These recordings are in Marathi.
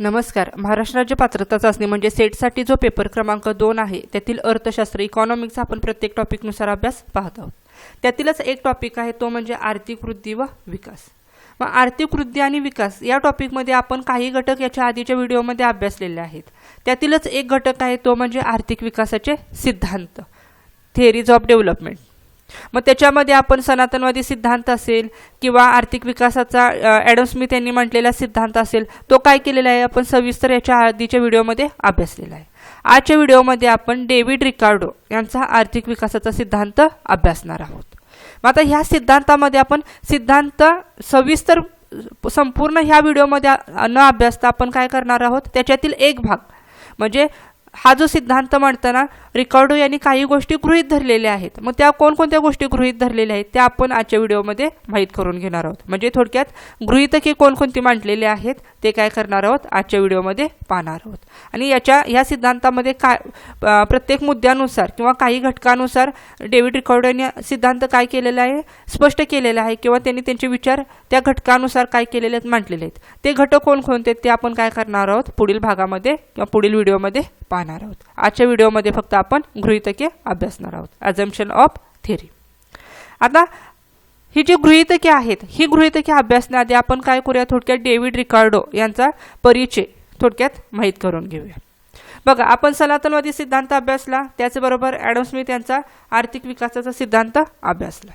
नमस्कार. महाराष्ट्र राज्य पात्रता चाचणी म्हणजे सेटसाठी जो पेपर क्रमांक दोन आहे त्यातील अर्थशास्त्र इकॉनॉमिक्सचा आपण प्रत्येक टॉपिकनुसार अभ्यास पाहत आहोत. त्यातीलच एक टॉपिक आहे तो म्हणजे आर्थिक वृद्धी व विकास. मग आर्थिक वृद्धी आणि विकास या टॉपिकमध्ये आपण काही घटक याच्या आधीच्या व्हिडिओमध्ये अभ्यासलेले आहेत. त्यातीलच एक घटक आहे तो म्हणजे आर्थिक विकासाचे सिद्धांत. थेरीज ऑफ डेव्हलपमेंट मग त्याच्यामध्ये आपण सनातनवादी सिद्धांत असेल किंवा आर्थिक विकासाचा ॲडम स्मिथ यांनी म्हटलेला सिद्धांत असेल तो काय केलेला आहे? आपण सविस्तर याच्या आधीच्या व्हिडिओमध्ये अभ्यासलेला आहे. आजच्या व्हिडिओमध्ये आपण डेव्हिड रिकार्डो यांचा आर्थिक विकासाचा सिद्धांत अभ्यासणार आहोत. मग आता ह्या सिद्धांतामध्ये आपण सिद्धांत सविस्तर संपूर्ण ह्या व्हिडिओमध्ये न अभ्यासता आपण काय करणार आहोत? त्याच्यातील एक भाग म्हणजे हा जो सिद्धांत मांडताना रिकॉर्डो यांनी काही गोष्टी गृहीत धरलेल्या आहेत. मग त्या कोणकोणत्या गोष्टी गृहीत धरलेल्या आहेत त्या आपण आजच्या व्हिडिओमध्ये माहीत करून घेणार आहोत. म्हणजे थोडक्यात गृहितके कोणकोणती मांडलेले आहेत ते काय करणार आहोत आजच्या व्हिडिओमध्ये पाहणार आहोत. आणि याच्या ह्या सिद्धांतामध्ये काय प्रत्येक मुद्द्यानुसार किंवा काही घटकानुसार डेव्हिड रिकॉर्डो यांनी सिद्धांत काय केलेला आहे स्पष्ट केलेला आहे किंवा त्यांनी त्यांचे विचार त्या घटकानुसार काय केलेले आहेत मांडलेले आहेत. ते घटक कोणकोणते ते आपण काय करणार आहोत पुढील भागामध्ये किंवा पुढील व्हिडिओमध्ये पाहणार आहोत. आजच्या व्हिडिओमध्ये फक्त आपण गृहितके अभ्यासणार आहोत. ॲझम्पशन ऑफ थेरी आता ही जी गृहितके आहेत ही गृहितके अभ्यासण्याआधी आपण काय करूया? थोडक्यात डेव्हिड रिकार्डो यांचा परिचय थोडक्यात माहीत करून घेऊया. बघा आपण सनातनवादी सिद्धांत अभ्यासला त्याचबरोबर ॲडम स्मिथ यांचा आर्थिक विकासाचा सिद्धांत अभ्यासला.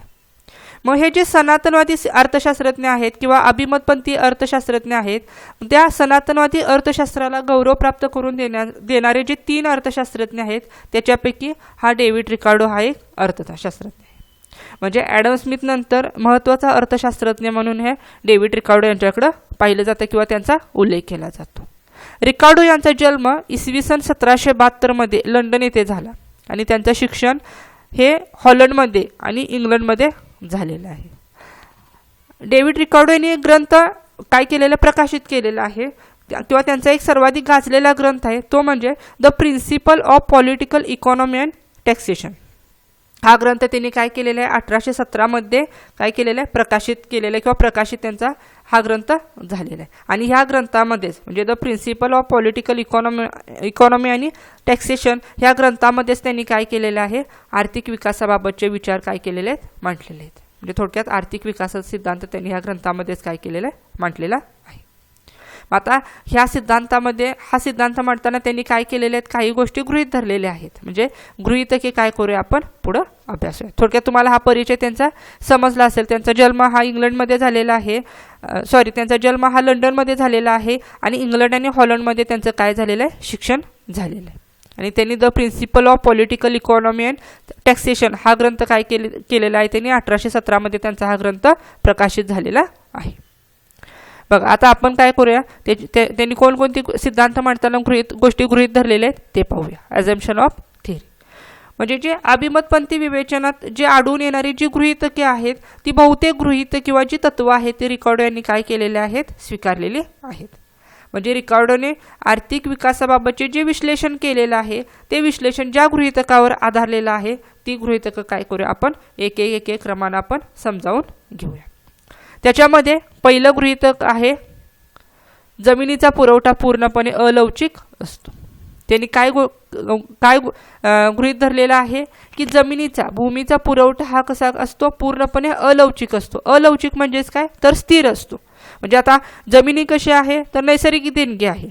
मग हे जे सनातनवादी अर्थशास्त्रज्ञ आहेत किंवा अभिमतपंथी अर्थशास्त्रज्ञ आहेत त्या सनातनवादी अर्थशास्त्राला गौरव प्राप्त करून देण्या देणारे जे तीन अर्थशास्त्रज्ञ आहेत त्याच्यापैकी हा डेव्हिड रिकार्डो हा एक अर्थशास्त्रज्ञ म्हणजे ॲडम स्मिथनंतर महत्त्वाचा अर्थशास्त्रज्ञ म्हणून हे डेव्हिड रिकार्डो यांच्याकडं पाहिलं जातं किंवा त्यांचा उल्लेख केला जातो. रिकार्डो यांचा जन्म इसवी सन सतराशे बहात्तरमध्ये लंडन येथे झाला आणि त्यांचं शिक्षण हे हॉलंडमध्ये आणि इंग्लंडमध्ये झालेलं आहे. डेव्हिड रिकॉर्डो यांनी एक ग्रंथ काय केलेलं प्रकाशित केलेला आहे. किंवा त्यांचा एक सर्वाधिक गाजलेला ग्रंथ आहे तो म्हणजे the principle of political economy and taxation हा ग्रंथ त्यांनी काय केलेला आहे अठराशे सतरामध्ये काय केलेलं आहे प्रकाशित केलेला आहे किंवा प्रकाशित त्यांचा हा ग्रंथ झालेला आहे. आणि ह्या ग्रंथामध्येच म्हणजे the principle of political economy economy आणि टॅक्सेशन ह्या ग्रंथामध्येच त्यांनी काय केलेलं आहे? आर्थिक विकासाबाबतचे विचार काय केलेले आहेत? मांडलेले आहेत. म्हणजे थोडक्यात आर्थिक विकासाचा सिद्धांत त्यांनी ह्या ग्रंथामध्येच काय केलेला आहे? मांडलेला आहे. आता ह्या सिद्धांतामध्ये हा सिद्धांत मांडताना त्यांनी काय केलेले आहेत? काही गोष्टी गृहीत धरलेल्या आहेत. म्हणजे गृहीतके काय करूया आपण? पुढं अभ्यास थोडक्यात तुम्हाला हा परिचय त्यांचा समजला असेल. त्यांचा जन्म हा इंग्लंडमध्ये झालेला आहे. सॉरी त्यांचा जन्म हा लंडनमध्ये झालेला आहे आणि इंग्लंड आणि हॉलंडमध्ये त्यांचं काय झालेलं आहे? शिक्षण झालेलं आहे. आणि त्यांनी the principle of political economy and taxation हा ग्रंथ काय केले केलेला आहे? त्यांनी अठराशे सतरामध्ये त्यांचा हा ग्रंथ प्रकाशित झालेला आहे. बघा आता आपण काय करूया? ते त्यांनी कोणकोणती सिद्धांत मांडताना गृहित गोष्टी गृहीत धरलेल्या आहेत ते पाहूया. ॲझम्पशन ऑफ थिअरी म्हणजे जे अभिमतपंथी विवेचनात जे आढळून येणारी जी गृहितके आहेत ती बहुतेक गृहित किंवा जी तत्व आहेत ते रिकॉर्डो यांनी काय केलेले आहेत? स्वीकारलेली आहेत. म्हणजे रिकॉर्डोने आर्थिक विकासाबाबतचे जे विश्लेषण केलेलं आहे ते विश्लेषण ज्या गृहितकावर आधारलेलं आहे ती गृहितकं काय करूया आपण? एक एक एक क्रमानं आपण समजावून घेऊया. त्याच्यामध्ये पहिलं गृहितक आहे जमिनीचा पुरवठा पूर्णपणे अलवचिक असतो. त्यांनी काय गो काय गृहित धरलेला आहे की जमिनीचा भूमीचा पुरवठा हा कसा असतो? पूर्णपणे अलवचिक असतो. अलवचिक म्हणजेच काय? तर स्थिर असतो. म्हणजे आता जमिनी कशी आहे? तर नैसर्गिक देणगी आहे.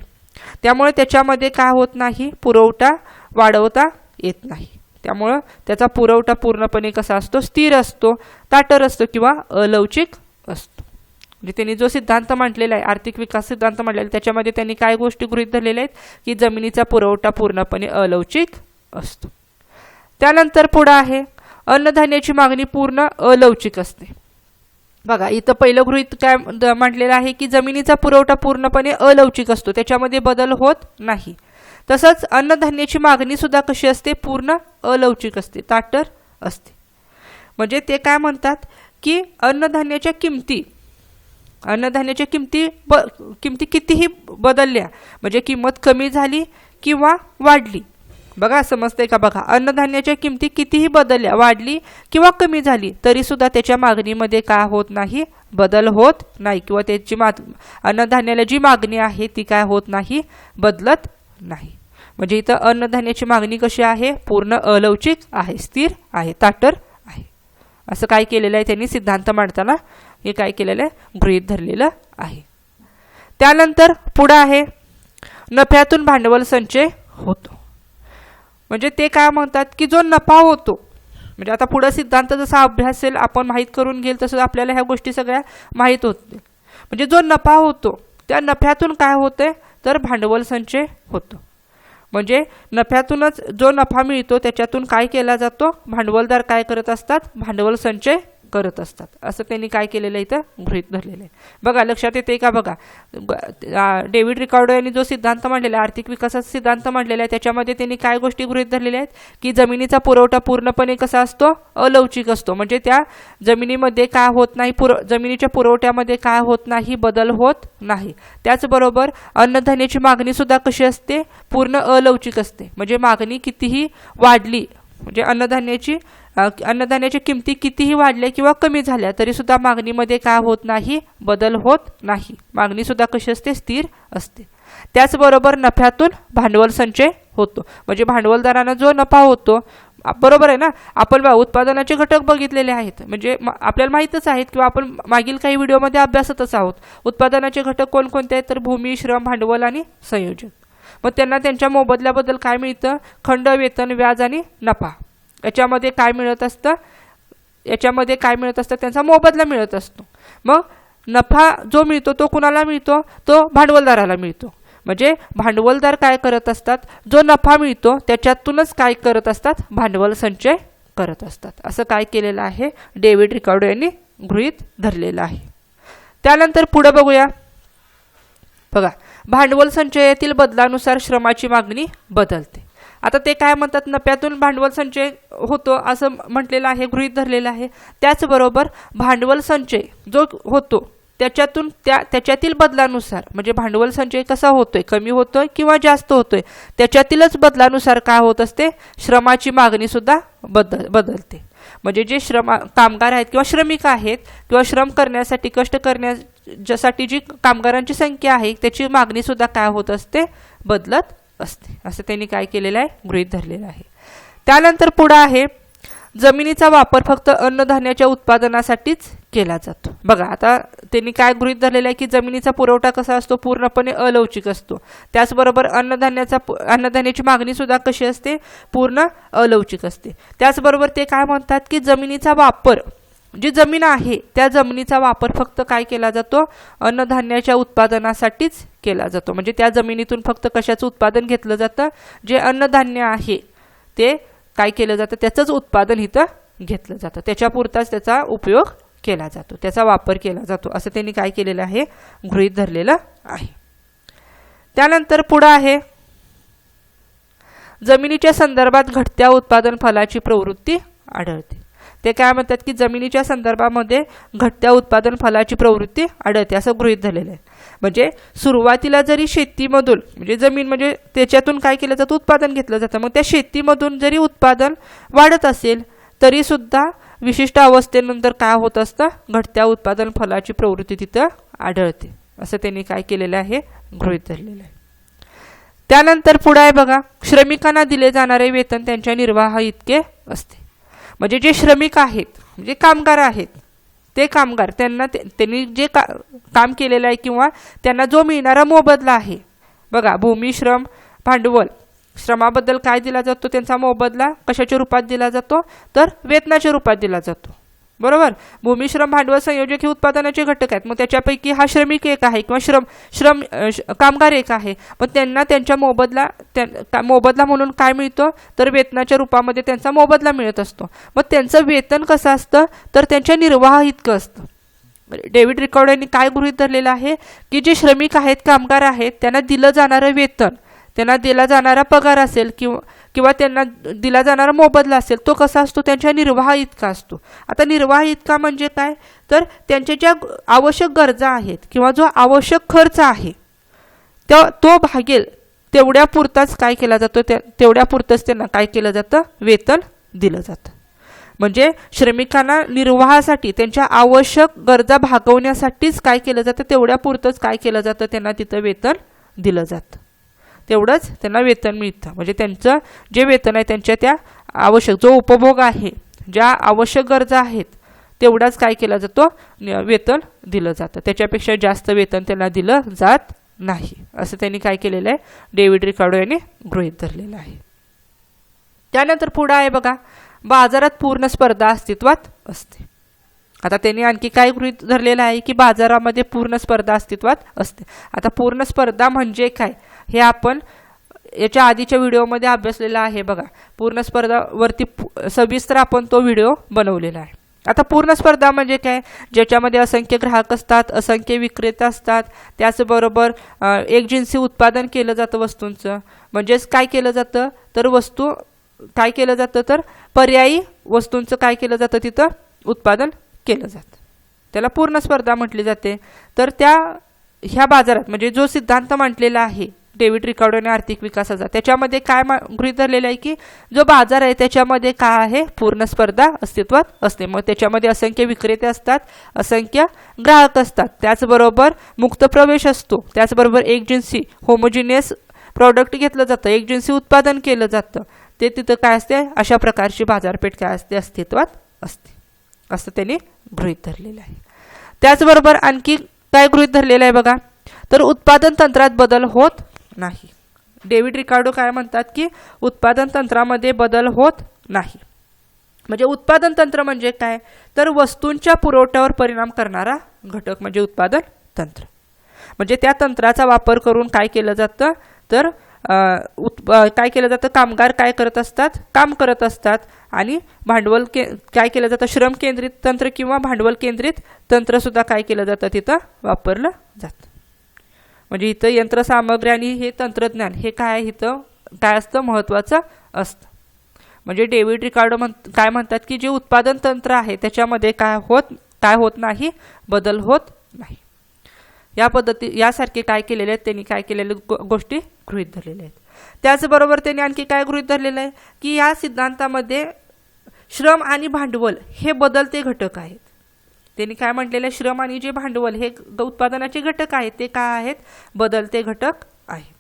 त्यामुळे त्याच्यामध्ये काय होत नाही? पुरवठा वाढवता येत नाही. त्यामुळं त्याचा पुरवठा पूर्णपणे कसा असतो? स्थिर असतो ताटर असतो किंवा अलवचिक असतो. म्हणजे त्यांनी जो सिद्धांत मांडलेला आहे आर्थिक विकास सिद्धांत मांडलेला आहे त्याच्यामध्ये त्यांनी काय गोष्टी गृहीत धरलेल्या आहेत? की जमिनीचा पुरवठा पूर्णपणे अलवचिक असतो. त्यानंतर पुढं आहे अन्नधान्याची मागणी पूर्ण अलवचिक असते. बघा इथं पहिलं गृहित काय मांडलेलं आहे की जमिनीचा पुरवठा पूर्णपणे अलवचिक असतो त्याच्यामध्ये बदल होत नाही. तसंच अन्नधान्याची मागणी सुद्धा कशी असते? पूर्ण अलवचिक असते ताटर असते. म्हणजे ते काय म्हणतात? की अन्नधान्याच्या किमती अन्नधान्याच्या किमती ब किमती कितीही बदलल्या म्हणजे किंमत कमी झाली किंवा वाढली. बघा समजतंय का बघा? अन्नधान्याच्या किमती कितीही बदलल्या वाढली किंवा कमी झाली तरी सुद्धा त्याच्या मागणीमध्ये काय होत नाही? बदल होत नाही. किंवा त्याची माग अन्नधान्याला जी मागणी आहे ती काय होत नाही? बदलत नाही. म्हणजे इथं अन्नधान्याची मागणी कशी आहे? पूर्ण अलवचिक आहे स्थिर आहे ताटर असं काय केलेलं आहे त्यांनी? सिद्धांत मांडताना हे काय केलेलं आहे? गृहीत धरलेलं आहे. त्यानंतर पुढं आहे नफ्यातून भांडवल संचय होतो. म्हणजे ते काय म्हणतात की जो नफा होतो म्हणजे आता पुढं सिद्धांत जसा अभ्यासेल आपण माहीत करून घेईल तसं आपल्याला ह्या गोष्टी सगळ्या माहीत होते म्हणजे जो नफा होतो त्या नफ्यातून काय होते तर भांडवल संचय होतो. म्हणजे नफ्यातूनच जो नफा मिळतो त्याच्यातून काय केला जातो? भांडवलदार काय करत असतात? भांडवल संचय करत असतात. असं त्यांनी काय केलेलं आहे इथं? गृहीत धरलेलं आहे. बघा लक्षात येते का? बघा डेव्हिड रिकॉर्डो यांनी जो सिद्धांत मांडलेला आहे आर्थिक विकासाचा सिद्धांत मांडलेला आहे त्याच्यामध्ये त्यांनी काय गोष्टी गृहीत धरलेल्या आहेत? की जमिनीचा पुरवठा पूर्णपणे कसा असतो? अलवचिक असतो. म्हणजे त्या जमिनीमध्ये काय होत नाही पुर जमिनीच्या पुरवठ्यामध्ये काय होत नाही बदल होत नाही. त्याचबरोबर अन्नधान्याची मागणीसुद्धा कशी असते? पूर्ण अलवचिक असते. म्हणजे मागणी कितीही वाढली म्हणजे अन्नधान्याची अन्नधान्याच्या किमती कितीही वाढल्या किंवा कमी झाल्या तरीसुद्धा मागणीमध्ये काय होत नाही बदल होत नाही. मागणीसुद्धा कशी असते? स्थिर असते. त्याचबरोबर नफ्यातून भांडवल संचय होतो. म्हणजे भांडवलदारांना जो नफा होतो बरोबर आहे ना? आपण बा उत्पादनाचे घटक बघितलेले आहेत. म्हणजे आपल्याला माहीतच आहेत किंवा आपण मागील काही व्हिडिओमध्ये अभ्यासतच आहोत. उत्पादनाचे घटक कोणकोणते आहेत? तर भूमी श्रम भांडवल आणि संयोजन. मग त्यांना त्यांच्या मोबदल्याबद्दल काय मिळतं? खंड वेतन व्याज आणि नफा. याच्यामध्ये काय मिळत असतं? याच्यामध्ये काय मिळत असतं? त्यांचा मोबदला मिळत असतो. मग नफा जो मिळतो तो कुणाला मिळतो? तो भांडवलदाराला मिळतो. म्हणजे भांडवलदार काय करत असतात? जो नफा मिळतो त्याच्यातूनच काय करत असतात? भांडवल संचय करत असतात. असं काय केलेलं आहे? डेव्हिड रिकार्डो यांनी गृहीत धरलेलं आहे. त्यानंतर पुढं बघूया. बघा भांडवल संचयातील बदलानुसार श्रमाची मागणी बदलते. आता ते काय म्हणतात? नफ्यातून भांडवल संचय होतो असं म्हटलेलं आहे गृहीत धरलेलं आहे. त्याचबरोबर भांडवल संचय जो होतो त्याच्यातून त्या त्याच्यातील बदलानुसार म्हणजे भांडवल संचय कसा होतोय कमी होतोय किंवा जास्त होतोय त्याच्यातीलच बदलानुसार काय होत असते? श्रमाची मागणी सुद्धा बदल बदलते. म्हणजे जे श्रमा कामगार आहेत किंवा श्रमिक आहेत किंवा श्रम करण्यासाठी कष्ट ज्यासाठी जी कामगारांची संख्या आहे त्याची मागणी सुद्धा काय होत असते? बदलत असते. असं त्यांनी काय केलेलं आहे? गृहीत धरलेलं आहे. त्यानंतर पुढं आहे जमिनीचा वापर फक्त अन्नधान्याच्या उत्पादनासाठीच केला जातो. बघा आता त्यांनी काय गृहित धरलेलं आहे की जमिनीचा पुरवठा कसा असतो? पूर्णपणे अलवचिक असतो. त्याचबरोबर अन्नधान्याचा अन्नधान्याची मागणी सुद्धा कशी असते? पूर्ण अलवचिक असते. त्याचबरोबर ते काय म्हणतात की जमिनीचा वापर जी जमीन आहे त्या जमिनीचा वापर फक्त काय केला जातो? अन्नधान्याच्या उत्पादनासाठीच केला जातो. म्हणजे त्या जमिनीतून फक्त कशाचं उत्पादन घेतलं जातं? जे अन्नधान्य आहे ते काय केलं जातं? त्याचंच उत्पादन इथं घेतलं जातं. त्याच्यापुरताच त्याचा उपयोग केला जातो. त्याचा वापर केला जातो. असं त्यांनी काय केलेलं आहे? गृहीत धरलेलं आहे. त्यानंतर पुढं आहे जमिनीच्या संदर्भात घटत्या उत्पादन फलाची प्रवृत्ती आढळते. ते काय म्हणतात की जमिनीच्या संदर्भामध्ये घटत्या उत्पादन फलाची प्रवृत्ती आढळते असं गृहीत झालेलं आहे. म्हणजे सुरुवातीला जरी शेतीमधून म्हणजे जमीन म्हणजे त्याच्यातून काय केलं जातं? उत्पादन घेतलं जातं. मग त्या शेतीमधून जरी उत्पादन वाढत असेल तरीसुद्धा विशिष्ट अवस्थेनंतर काय होत असतं? घटत्या उत्पादन फलाची प्रवृत्ती तिथं आढळते. असं त्यांनी काय केलेलं आहे? गृहित धरलेलं आहे. त्यानंतर पुढे आहे बघा. श्रमिकांना दिले जाणारे वेतन त्यांच्या निर्वाह इतके असते. म्हणजे जे श्रमिक आहेत म्हणजे कामगार आहेत ते कामगार त्यांना ते- त्यांनी जे का काम केलेलं आहे किंवा त्यांना जो मिळणारा मोबदला आहे. बघा भूमी श्रम भांडवल श्रमाबद्दल काय दिला जातो त्यांचा मोबदला? कशाच्या रूपात दिला जातो? तर वेतनाच्या रूपात दिला जातो. बरोबर? भूमिश्रम भांडवल संयोजक हे उत्पादनाचे घटक आहेत. मग त्याच्यापैकी हा श्रमिक एक आहे किंवा श्रम श्रम श- कामगार एक आहे. पण त्यांना त्यांच्या मोबदला त्या का- मोबदला म्हणून काय मिळतो? तर वेतनाच्या रूपामध्ये त्यांचा मोबदला मिळत असतो. मग त्यांचं वेतन कसं असतं? तर त्यांच्या निर्वाह इतकं असतं. डेव्हिड रिकॉर्ड यांनी काय गृहीत धरलेलं आहे? की जे श्रमिक आहेत कामगार आहेत त्यांना दिलं जाणारं वेतन त्यांना दिला जाणारा पगार असेल किंवा किंवा त्यांना दिला जाणारा मोबदला असेल तो कसा असतो? त्यांच्या निर्वाह इतका असतो. आता निर्वाह इतका म्हणजे काय? तर त्यांच्या ज्या आवश्यक गरजा आहेत किंवा जो आवश्यक खर्च आहे त्या तो भागेल तेवढ्यापुरताच काय केला जातो? त्या तेवढ्यापुरतंच त्यांना काय केलं जातं? वेतन दिलं जातं. म्हणजे श्रमिकांना निर्वाहासाठी त्यांच्या आवश्यक गरजा भागवण्यासाठीच काय केलं जातं? तेवढ्यापुरतंच काय केलं जातं? त्यांना तिथं वेतन दिलं जातं. तेवढंच त्यांना वेतन मिळतं. म्हणजे त्यांचं जे वेतन आहे त्यांच्या त्या आवश्यक जो उपभोग आहे ज्या आवश्यक गरजा आहेत तेवढाच काय केला जातो? न- वेतन दिलं जातं. त्याच्यापेक्षा जास्त वेतन त्यांना दिलं जात नाही. असं त्यांनी काय केलेलं आहे? डेव्हिड रिकार्डो यांनी गृहीत धरलेलं आहे. त्यानंतर पुढं आहे बघा. बाजारात पूर्ण स्पर्धा अस्तित्वात असते. आता त्यांनी आणखी काय गृहित धरलेलं आहे की बाजारामध्ये पूर्ण स्पर्धा अस्तित्वात असते. आता पूर्ण स्पर्धा म्हणजे काय? हे आपण याच्या आधीच्या व्हिडिओमध्ये अभ्यासलेला आहे बघा. पूर्ण स्पर्धावरती सविस्तर आपण तो व्हिडिओ बनवलेला आहे. आता पूर्ण स्पर्धा म्हणजे काय? ज्याच्यामध्ये असंख्य ग्राहक असतात असंख्य विक्रेता असतात. त्याचबरोबर एक जिन्सी उत्पादन केलं जातं वस्तूंचं. म्हणजेच काय केलं जातं? तर वस्तू काय केलं जातं? तर पर्यायी वस्तूंचं काय केलं जातं? तिथं उत्पादन केलं जातं. त्याला पूर्ण स्पर्धा म्हटली जाते. तर त्या ह्या बाजारात म्हणजे जो सिद्धांत मांडलेला आहे डेव्हिड रिकार्डोने आर्थिक विकासाचा त्याच्यामध्ये काय मा गृहीत धरलेलं आहे की जो बाजार आहे त्याच्यामध्ये काय आहे? पूर्ण स्पर्धा अस्तित्वात असते. मग त्याच्यामध्ये असंख्य विक्रेते असतात असंख्य ग्राहक असतात. त्याचबरोबर मुक्त प्रवेश असतो. त्याचबरोबर एक जिन्सी होमोजिनियस प्रॉडक्ट घेतलं जातं. एक जिन्सी उत्पादन केलं जातं. ते तिथं काय असते? अशा प्रकारची बाजारपेठ काय असते? अस्तित्वात असते. असं त्यांनी गृहीत धरलेलं आहे. त्याचबरोबर आणखी काय गृहीत धरलेलं आहे बघा? तर उत्पादन तंत्रात बदल होत नाही. डेव्हिड रिकार्डो काय म्हणतात की उत्पादन तंत्रामध्ये बदल होत नाही. म्हणजे उत्पादन तंत्र म्हणजे काय? तर वस्तूंच्या पुरवठ्यावर परिणाम करणारा घटक म्हणजे उत्पादन तंत्र. म्हणजे त्या तंत्राचा वापर करून काय केलं जातं? तर उत् काय केलं जातं? कामगार काय करत असतात? काम करत असतात. आणि भांडवल के काय केलं जातं? श्रम केंद्रित तंत्र किंवा भांडवल केंद्रित तंत्रसुद्धा काय केलं जातं? तिथं वापरलं जातं. म्हणजे इथं यंत्रसामग्री आणि हे तंत्रज्ञान हे काय आहे इथं? काय असतं? महत्त्वाचं असतं. म्हणजे डेव्हिड रिकार्डो म्हण काय म्हणतात की जे उत्पादन तंत्र आहे त्याच्यामध्ये काय होत काय होत नाही बदल होत नाही. या पद्धती यासारखे काय केलेले आहेत? त्यांनी काय केलेले गो गोष्टी गृहीत धरलेल्या आहेत. त्याचबरोबर त्यांनी आणखी काय गृहीत धरलेलं आहे? की या सिद्धांतामध्ये श्रम आणि भांडवल हे बदलते घटक आहेत. त्यांनी काय म्हटलेलं आहे? श्रम आणि जे भांडवल हे उत्पादनाचे घटक आहेत. ते काय आहेत? बदलते घटक आहेत.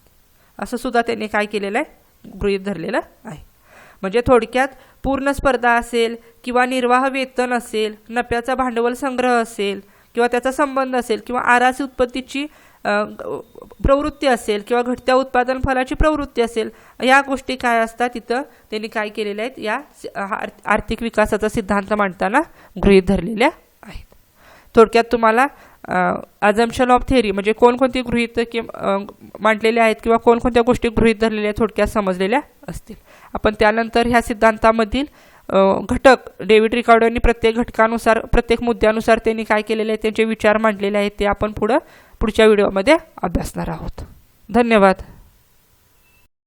असं सुद्धा त्यांनी काय केलेलं आहे? गृहीत धरलेलं आहे. म्हणजे थोडक्यात पूर्ण स्पर्धा असेल किंवा निर्वाह वेतन असेल नफ्याचा भांडवल संग्रह असेल किंवा त्याचा संबंध असेल किंवा आरासी उत्पत्तीची प्रवृत्ती असेल किंवा घटत्या उत्पादन फलाची प्रवृत्ती असेल या गोष्टी काय असतात? तिथं त्यांनी काय केलेल्या आहेत? या आर्थिक विकासाचा सिद्धांत मांडताना गृहीत धरलेल्या थोडक्यात तुम्हाला अजम्पशन ऑफ थेअरी म्हणजे कोणकोणती गृहित कि मांडलेले आहेत किंवा कोणकोणत्या गोष्टी गृहीत धरलेल्या थोडक्यात समजलेल्या असतील. आपण त्यानंतर ह्या सिद्धांतामधील घटक डेव्हिड रिकॉर्डोनी प्रत्येक घटकानुसार प्रत्येक मुद्द्यानुसार त्यांनी काय केलेले आहे त्यांचे विचार मांडलेले आहेत ते आपण पुढं पुढच्या व्हिडिओमध्ये अभ्यासणार आहोत. धन्यवाद.